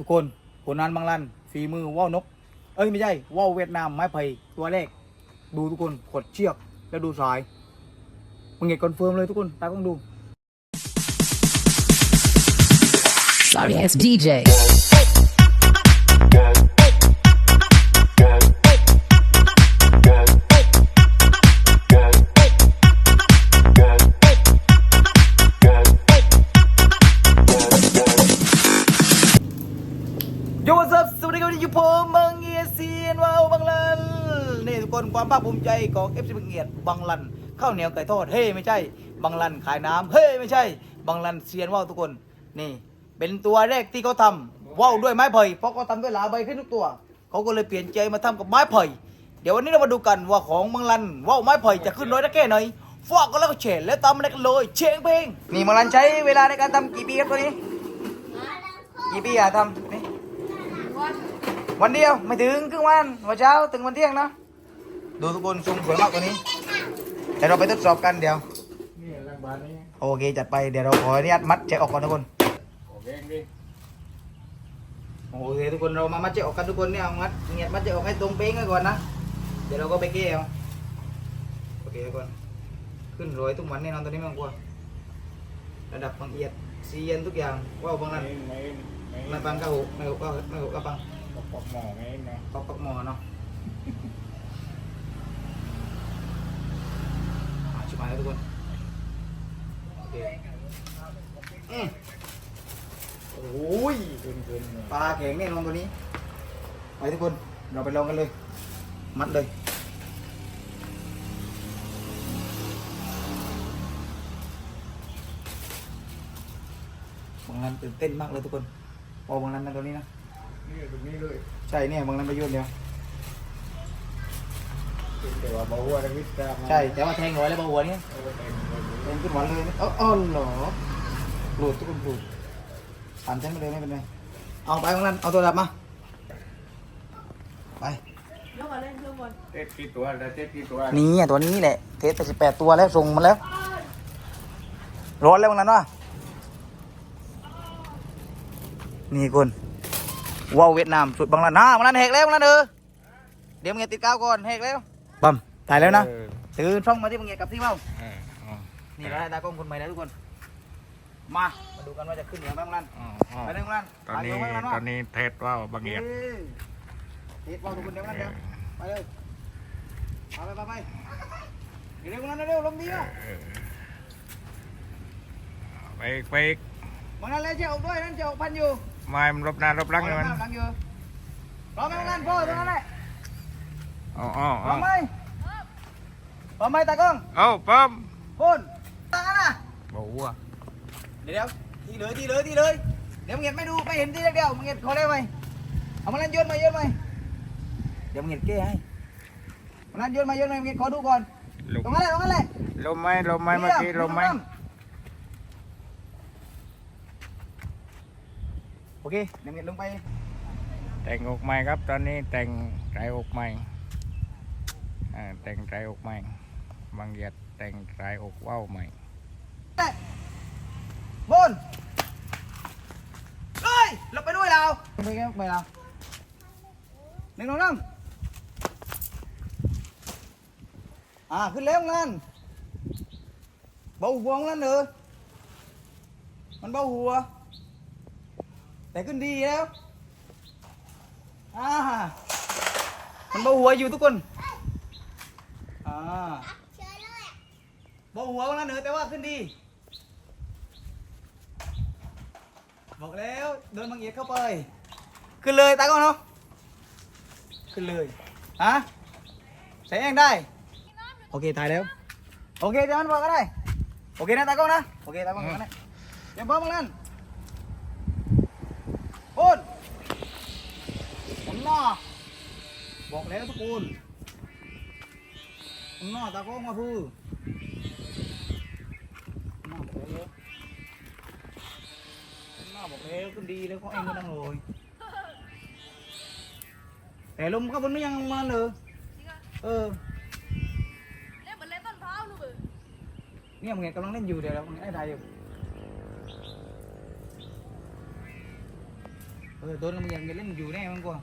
ทุกคนผลงานบางลันฝีมือว่าวนก เอ้ยไม่ใช่ว่าวเวียดนามไม้ไผ่ตัวแรก ดูทุกคนขดเชือกแล้วดูสายมึงเห็นคอนเฟิร์มเลยทุกคนตากล้องดู Sorry ass DJ. ของ FC บังเงียดบังลันข้าวเหนียวไก่ทอดเฮ้ไม่ใช่ บังลันขายน้ำเฮ้ไม่ใช่ บังลันเซียนว่าวทุกคนนี่เป็นตัวแรกที่เขาทำว่าวด้วยไม้ไผ่เพราะเขาทำด้วยหลาใบขึ้นทุกตัว เขาก็เลยเปลี่ยนใจมาทำกับไม้ไผ่เดี๋ยววันนี้เรามาดูกันว่าของบังลันว่าวไม้ไผ่จะขึ้นร้อยได้แค่ไหนฟอกก็แล้วก็เฉดแล้วตำอะไรกันเลยเชงเพลงนี่บังลันใช้เวลาในการทำกี่ปีครับตัวนี้กี่ปีอะทำนี่วันเดียวไม่ถึงครึ่งวันวันเช้าถึงวันเที่ยงนะ ดูทุกคนซุ่มสวยมากกว่านี้เดี๋ยวเราไปทดสอบกันเดี๋ยวนี่รังบานนี้โอเคจัดไปเดี๋ยวเราขออนุญาตมัดเจ๊ออกก่อนทุกคนโอเคดิโอเคทุกคนเรามามัดเจ๊ออกกันทุกคนเนี่ยเอามัดเงียบมัดเจ๊ออกให้ตรงเป้งไว้ก่อนนะเดี๋ยวเราก็ไปเก้เอาโอเคทุกคนขึ้นรอยทุกวันแน่นอนตอนนี้ไม่ต้องกลัวระดับบางเอียดเซียนทุกอย่างว่าวบางนั้นไม่ไม่ไม่ไม่ปังก็หุไม่หุก็ไม่หุก็ปังปอกปอกหม้อไงนะปักปักหมอเนาะอ่าชิบหายแล้ว ทุกคนโอเคอืมโอ้ยขึ้นขึ้นปลาแข็งแน่นอนตัวนี้ ไปทุกคนเราไปลองกันเลย มัดเลยบางรันตื่นเต้นมากเลยทุกคนพอบางรันนะตัวนี้นะนี่ตรงนี้เลย ใช่เนี่ยบางรันไปยุ่นเดียว แต่ว่าบอกว่าวิทย์กล้ามาใช่ แต่ว่าแทงร้อยแล้วเบาหัวนี่เออแต่งเป็นขึ้นหวานเลยนะเอออ๋อเหรอปลูดทุกคนปลูดสามชั้นไปเลยไม่เป็นไรเอาไปของนั้นเอาตัวดับมา ไปเจ็ดกี่ตัวแต่เจ็ดกี่ตัวนี่อะตัวนี้แหละ เทสไปสิบแปดตัวแล้วส่งมาแล้ว ร้อนแล้วของนั้นวะนี่คุณว้าวเวียดนามสุดบางลันอ่าบางลันแหกแล้วบางลันเออเดี๋ยวมึงอย่าติดกาวก่อนแหกแล้ว ปั๊มตายแล้วนะเออถือช่องมาที่มึงอย่ากลับที่เมาเอออ๋อนี่เราได้ตากล้องคนใหม่แล้วทุกคน มา มาดูกันว่าจะขึ้นหรือไม่บ้างนั่นอ๋ออ๋อไปเลยบ้างนั่นตอนนี้ไปเลยบ้างตอนนี้เทสว่าบางเอียดเฮ็ดบอกทุกคนเดี๋ยวนั่นเดี๋ยวไปเลยไปไปไปไปเดี๋ยวเร็วนั่นเร็วลมดีนะเออไปไปบางนั่นเลยเจ้าออกด้วยนั่นเจ้าออกพันอยู่ไม้มันรบหน้ารบหลังเลยมันหลังอยู่พร้อมไหมบางนั่นพ่อตรงนั้นแหละ อ๋ออ๋อพร้อ๋ออมไหมพร้อมไหมตากล้องเอ้าปั๊มพ่นตั้งนะบอกว่าเดี๋ยวเดี๋ยวทีเลยทีเลยทีเลยเดี๋ยวมึงเห็นไม่ดูไม่เห็นทีเดียวมึงเห็นขอได้ไหมเอามานั่นโยนมาโยนมาเดี๋ยวมึงเห็นเก้ให้มานั่นโยนมาโยนมามึงเห็นขอดูก่อนลมตรงนั้นแหละตรงนั้นแหละลมไหมลมไหมเมื่อกี้ลมไหมโอเคเดี๋ยวเห็นลงไปแต่งอกใหม่ครับ ตอนนี้แต่งใจอกใหม่อ่า แต่งใจอกใหม่ บางเอียดแต่งใจอกว่าวใหม่บนเฮ้ยเราไปด้วยเราไปแค่ไปเราหนึ่งสองสามอ่าขึ้นแล้วนั่นเบาหัวนั่นเออมันเบาหัว แต่ขึ้นดีแล้วอ่ามันเบาหัวอยู่ทุกคน อ่าเบาหัวนั่นเออแต่ว่าขึ้นดี บอกแล้วเดินบางเอียดเข้าไป ขึ้นเลยตาก้องเนาะ ขึ้นเลย ฮะใส่เองได้ โอเคถ่ายแล้ว โอเคเดี๋ยวมันบอกก็ได้ โอเคนะตากล้องนะ โอเคตากล้องนะเดี๋ยวพร้อมกันนั้นโอนผมน้าบอกแล้วทุกคน น้าตากล้องมาพูหน้าบอกแล้วหน้าบอกแล้วขึ้นดีแล้วเขาเองก็นั่งเลยแต่ลมก็บนไม่ยังมาเลยเออเล่นเหมือนเล่นต้นพร้าวลูกเอ้ย เนี่ยมึงเห็นกำลังเล่นอยู่เดี๋ยวเรามึงไอ้ถ่ายอยู่เออโดนมันยังเล่นอยู่แน่มันกว่า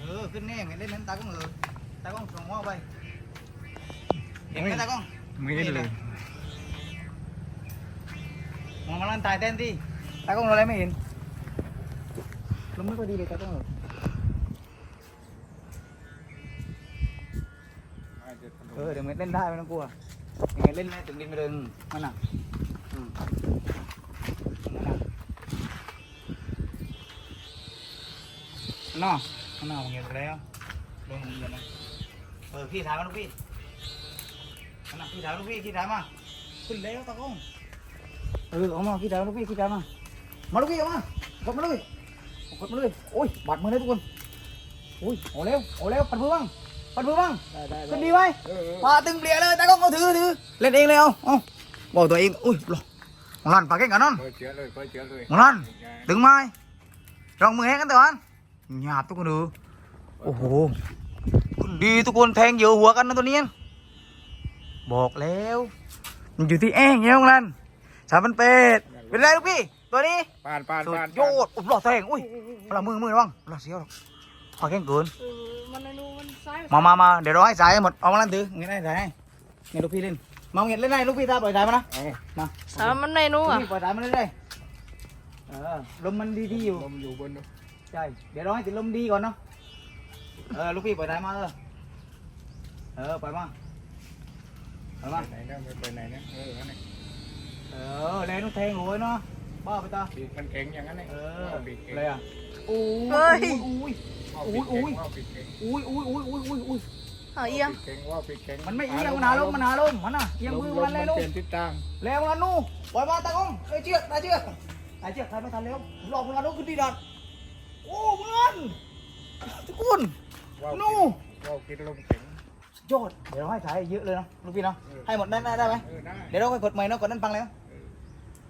เออ ขึ้นแน่เล่นนั้นตากล้องเออตากล้องส่งว่าไปเห็นไหมตากล้องไม่เห็นเลยมองมาลันตายเต้นที่ตากล้องเราอะไรไม่เห็นลมไม่ค่อยดีเลยตากล้องเออเออเดี๋ยวมันเล่นได้ไม่ต้องกลัวยังไงเล่นได้ถึงดินไปเลยมันน่ะอืมนั่นน่ะ น่ะมันน่ะมันเงียบไปแล้วลงเงียบนะเออพี่ถามมาลูกพี่มันน่ะพี่ถามลูกพี่พี่ถามมาขึ้นแล้วตากล้องเออเอามาขี้ดาวลูกพี่ขี้ดาวมามาลูกพี่เอามากดมาเลยกดมาเลยโอ้ยบาดมือเลยทุกคนโอ้ยเอาเร็วเอาเร็วปัดมือบ้างปัดมือบ้างขึ้นดีไหมพาตึงเปลี่ยเลยแต่ก็เอาถือถือเล่นเองเลยเอาเอาบอกตัวเองอุ้ยรอมองลันปากเก่งกันนั่นเปิดเชื้อเลยเปิดเชื้อเลยมองลันตึงไม้รองมือแห้งกันตัวอัน หยาบทุกคนดูโอ้โหดีทุกคนแทงเหยื่อหัวกันนะตัวนี้ บอกแล้วมันอยู่ที่แองเงี้ยมองลันสามพันเป็ดเป็นไรลูกพี่ ตัวนี้ปานปานสุปาดนยอดอุบหล่อแทงอุ้ยเอาละมือมือระวังหล่อเสียวหรอกขอแข้งเกินเออมันไอ้นูมันซ้ายมามามาเดี๋ยวเราให้สายให้หมดเอามาลั่นถือเงี้ยได้สายให้เงี้ยลูกพี่เล่นมาเงี้ยเล่นได้ลูกพี่ตาปล่อยสายมานะเอามาสามมันไอ้นูลูกอะพี่ปล่อยสายมาเล่นได้เออลมมันดีๆอยู่ลมอยู่บนนู้น ใช่ เดี๋ยวเราให้ติดลมดีก่อนเนาะ เออลูกพี่ปล่อยสายมาเออ เออปล่อยมาปล่อยมา ไหนเนี่ยไม่ไปไหนเนี่ยเออนั่นน่ะเออแรงลูกแทงโหยเนาะ บ้าไปตาปีกมันแข็งอย่างนั้นเลยเออเอาปีกแข็งเลยอะอุ้ยเฮ้ยอุ้ยเอาอุ้ปียกอุ้แข็ยงอุ้ยเอาปีกแข็งอุ้ยอุ้ยอุ้ยอุ้ยอุ้ยเอาเอียงปีกแข็งว่าปีกแข็งมันไม่เอียงมันหาลมมันหาลมมันน่ะเอียงมือมันเลยลลูก เปลี่ยนทิศทางแล้วมันนู่ปล่อยมาตากล้องเอ้ยเชือกตาเชือกตาเชือกใครไม่ทันแล้วหลอกมันนู่ขึ้นดีดัด โอ้มันทุกคนว่าวนู่ว่าวกินลมแข็งยอดเดี๋ยวเราให้สายเยอะเลยเนาะลูกพี่เนาะเออให้หมดได้ได้ได้ไหมเออได้เดี๋ยวเราไปกดใหม่เนาะกดนั้นฟังแล้ว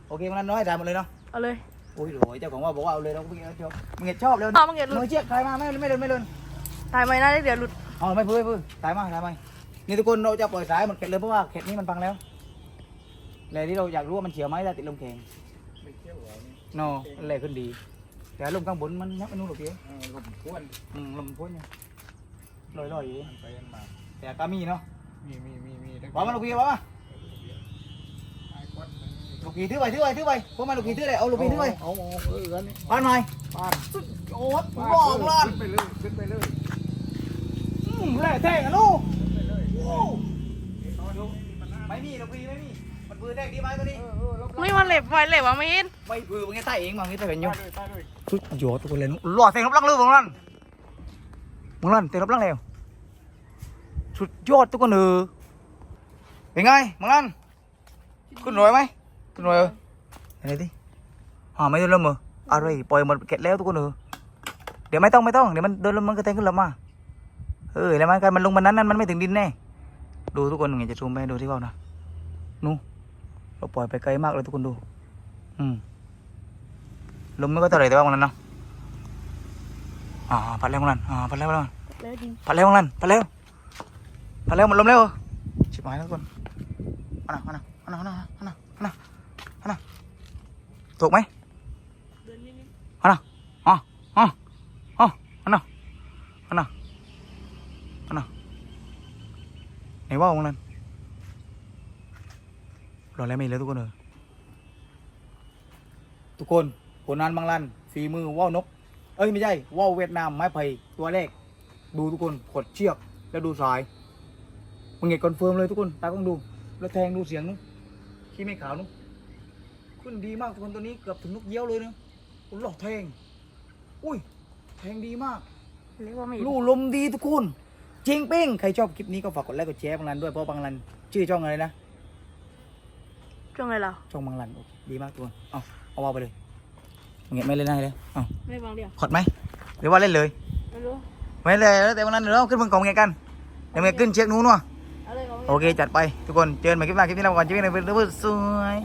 โอเคมันนั้นน้อยสายหมดเลยเนาะเอาเลยโอ้ยโหยเจ้าของว่าบอกว่าเอาเลยเราพี่เจ้ามึงเห็นชอบเลยเอามึงเห็นหลุดมือเชือกใครมาไม่ไม่เดินไม่เดินตายไหมนะเดี๋ยวหลุดอ๋อไม่พื้นไม่พื้นสายมาสายมานี่ทุกคนเราจะปล่อยสายหมดเข็ดเลยเพราะว่าเข็ดนี้มันฟังแล้วเลยที่เราอยากรู้ว่ามันเฉียวไหมถ้าติดลมแข็งไม่เที่ยวเหรอนี่โนแรงขึ้นดี แต่ลมข้างบนมันยับไม่นู่นหรอกพี่เออลมพ้วนอืมลมพ้นเนี่ยลอยลอยๆอยู่มันไปมันมาแต่ก็มีเนาะมีมีมีมีได้ว่ามาลูกพี่ว่ามาไอ้ควันมันมีลูกพี่ถือไปถือไปถือไปพวกมาลูกพี่ถือเลยเอาลูกพี่ถือไปเอาเอาเออกันนี่ปานใหม่ปานสุดโอ๊ตบอกลั่นขึ้นไปเลยขึ้นไปเลยอืมแหล่แท่งอะลูกขึ้นไปเลยโอ้นอนดูมีปัญหาไม่มีลูกพี่ไม่มี มันปืนแท่งดีไหมตัวนี้เออเออแล้วไม่มันเหล็บไฟเหล็บวะไม่เห็นไม่ปืนมันแค่ใต้เองมันแค่ใต้เห็นอยู่ตายเลยตายเลยสุดยอดทุกคนเลยนุหล่อแท่งรับลังเลยบางลั่นบางลั่นเตะรับลังแล้วสุดยอดทุกคนเออเป็นไงบางลั่นขึ้นหน่วยไหมขึ้นหน่วยเออไหนดิอ๋อไม่โดนลมเหรออะไรปล่อยหมดเก็ดแล้วทุกคนเออเดี๋ยวไม่ต้องไม่ต้องเดี๋ยวมันโดนลมมันก็แทงขึ้นลมมาเออแล้วมันกันมันลงมันนั้นนั้นมันไม่ถึงดินแน่ดูทุกคนไงจะซูมไปให้ดูที่เบ้านะนู่ เราปล่อยไปไกลมากเลยทุกคนดู อืมลมไม่ก็เท่าไหร่แต่ว่ามันนั้นเนาะอ่าพัดแล้วมันนั้นอ่าพัดแล้วมันนั้นแล้วจริงพัดแล้วมันนั้นพัดแล้วพัดแล้วมันลมแล้วเหรอชิบหายแล้วทุกคนอันน่ะอันน่ะอันน่ะอันน่ะอันน่ะอันน่ะอันน่ะถูกไหมเดินนิดอันน่ะอ๋ออ๋ออ๋ออันน่ะอันน่ะอันน่ะไหนว่าของนั้น รอแล้วไม่เหลยทุกคนเลยทุกคนผลงานบางรันฝีมือว่าวนก เอ้ยไม่ใช่ว่าวเวียดนามไม้ไผ่ตัวแรก ดูทุกคนกดเชือกแล้วดูสายมึงเห็นคอนเฟิร์มเลยทุกคนตาต้องดู แล้วแทงดูเสียงนู้นขี้ไม่ขาวนู้นขึ้นดีมากทุกคนตัวนี้เกือบถึงนกเยี่ยวเลยนะอุ้ยหลอกแทง อุ้ยแทงดีมากๆเรียกว่าไม่ลู่ลมดีทุกคนจริงเป้งใครชอบคลิปนี้ก็ฝากกดไลค์กดแชร์บางรันด้วยเพราะบางรันชื่อช่องอะไรนะ ช่วงอะไรเราช่องบางรันโอเคดีมากทุกคนเอาเอาวางไปเลยเงี้ยไม่เล่นได้เลยเอาไม่บางเดียวขอดไหมหรือว่าเล่นเลยไม่รู้ไม่เลยแล้วแต่บางรันเดี๋ยวเราขึ้นบนกล่องเงี้ยกันเดี๋ยวเงี้ยขึ้นเช็คนู้นว่ะเอาเลยเขาไม่โอเคจัดไปทุกคนเจอกันใหม่คลิปหน้าคลิปนี้เราก่อนชีวิตในเพื่อนสวย